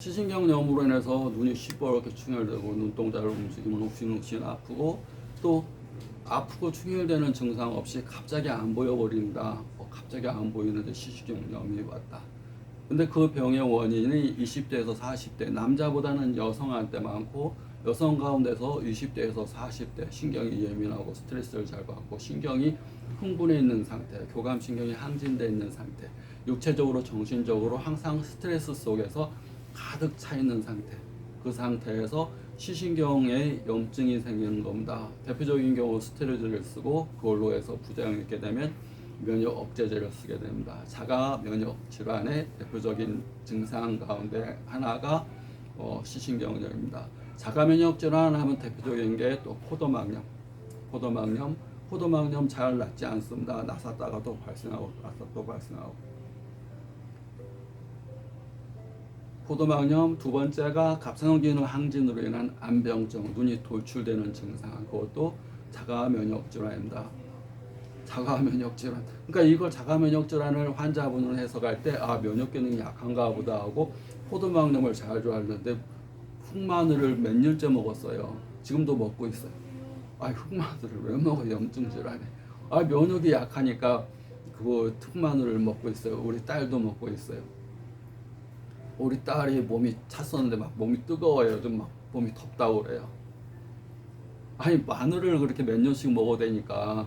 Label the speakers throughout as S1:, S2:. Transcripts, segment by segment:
S1: 시신경염으로 인해서 눈이 시뻘겋게 충혈되고 눈동자를 움직이면 욱신욱신 아프고 또 아프고 충혈되는 증상 없이 갑자기 안 보여버린다. 어, 갑자기 안 보이는데 시신경염이 왔다. 근데 그 병의 원인이 20대에서 40대 남자보다는 여성한테 많고 여성 가운데서 20대에서 40대 신경이 예민하고 스트레스를 잘 받고 신경이 흥분해 있는 상태, 교감 신경이 항진돼 있는 상태, 육체적으로 정신적으로 항상 스트레스 속에서 가득 차 있는 상태. 그 상태에서 시신경에 염증이 생기는 겁니다. 대표적인 경우 스테로이드를 쓰고 그걸로 해서 부작용이 있게 되면 면역 억제제를 쓰게 됩니다. 자가 면역 질환의 대표적인 증상 가운데 하나가 어, 시신경염입니다. 자가 면역 질환 하면 대표적인 게 또 포도막염, 포도막염, 포도막염 잘 낫지 않습니다. 나섰다가 또 발생하고 나섰다 또 발생하고. 포도막염 두 번째가 갑상선기능 항진으로 인한 안병증, 눈이 돌출되는 증상, 그것도 자가 면역 질환입니다. 자가 면역 질환. 그러니까 이걸 자가 면역 질환을 환자분을 해석할 때 아 면역 기능이 약한가 보다 하고 포도막염을 잘 좋아하는데 흑마늘을 몇 년째 먹었어요. 지금도 먹고 있어요. 아 흑마늘을 왜 먹어 염증 질환에? 아 면역이 약하니까 그거 흑마늘을 먹고 있어요. 우리 딸도 먹고 있어요. 우리 딸이 몸이 찼었는데 막 몸이 뜨거워요. 좀 막 몸이 덥다고 그래요. 아니 마늘을 그렇게 몇 년씩 먹어야 되니까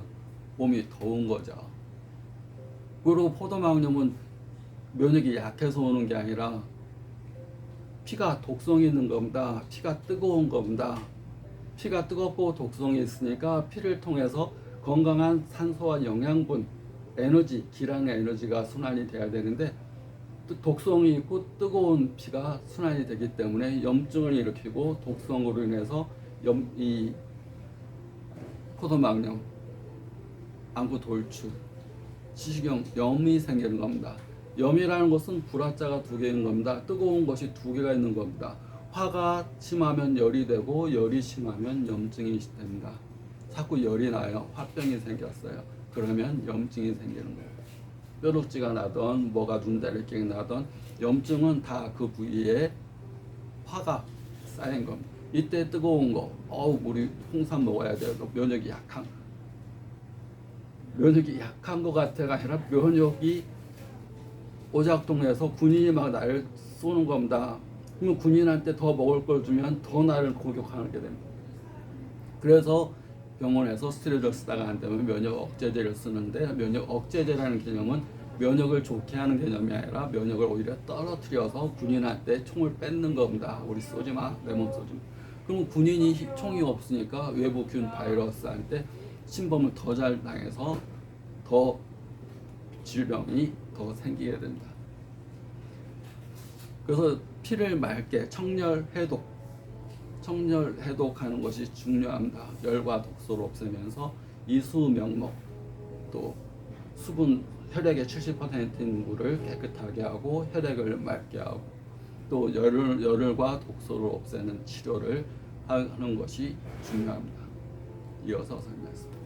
S1: 몸이 더운 거죠. 그리고 포도막염은 면역이 약해서 오는 게 아니라 피가 독성이 있는 겁니다. 피가 뜨거운 겁니다. 피가 뜨겁고 독성이 있으니까 피를 통해서 건강한 산소와 영양분, 에너지, 기량의 에너지가 순환이 돼야 되는데 또 독성이 있고 뜨거운 피가 순환이 되기 때문에 염증을 일으키고 독성으로 인해서 염, 이 포도막염, 안구 돌출, 시시경, 염이 생기는 겁니다. 염이라는 것은 불화자가 두 개인 겁니다. 뜨거운 것이 두 개가 있는 겁니다. 화가 심하면 열이 되고 열이 심하면 염증이 됩니다. 자꾸 열이 나요. 화병이 생겼어요. 그러면 염증이 생기는 거예요. 뾰루지가 나던 뭐가 눈다리끼 나던 염증은 다 그 부위에 화가 쌓인 겁니다. 이때 뜨거운 거, 어우 우리 홍삼 먹어야 돼요. 면역이 약한 면역이 약한 것 같아가 아니라 면역이 오작동해서 군인이 막 나를 쏘는 겁니다. 그러면 군인한테 더 먹을 걸 주면 더 나를 공격하게 됩니다. 그래서 병원에서 스테로이드 쓰다가 안 되면 면역 억제제를 쓰는데 면역 억제제라는 개념은 면역을 좋게 하는 개념이 아니라 면역을 오히려 떨어뜨려서 군인한테 총을 뺏는 겁니다. 우리 쏘지 마, 내 몸 쏘지 마. 그럼 군인이 히- 총이 없으니까 외부균 바이러스한테 침범을 더 잘 당해서 더 질병이 더 생기게 됩니다. 그래서 피를 맑게 청열 해독, 청열 해독하는 것이 중요합니다. 열과 독소를 없애면서 이수 명목 또 수분 혈액의 70%인 물을 깨끗하게 하고 혈액을 맑게 하고 또 열을 열과 독소를 없애는 치료를 하는 것이 중요합니다. 이어서 설명했습니다.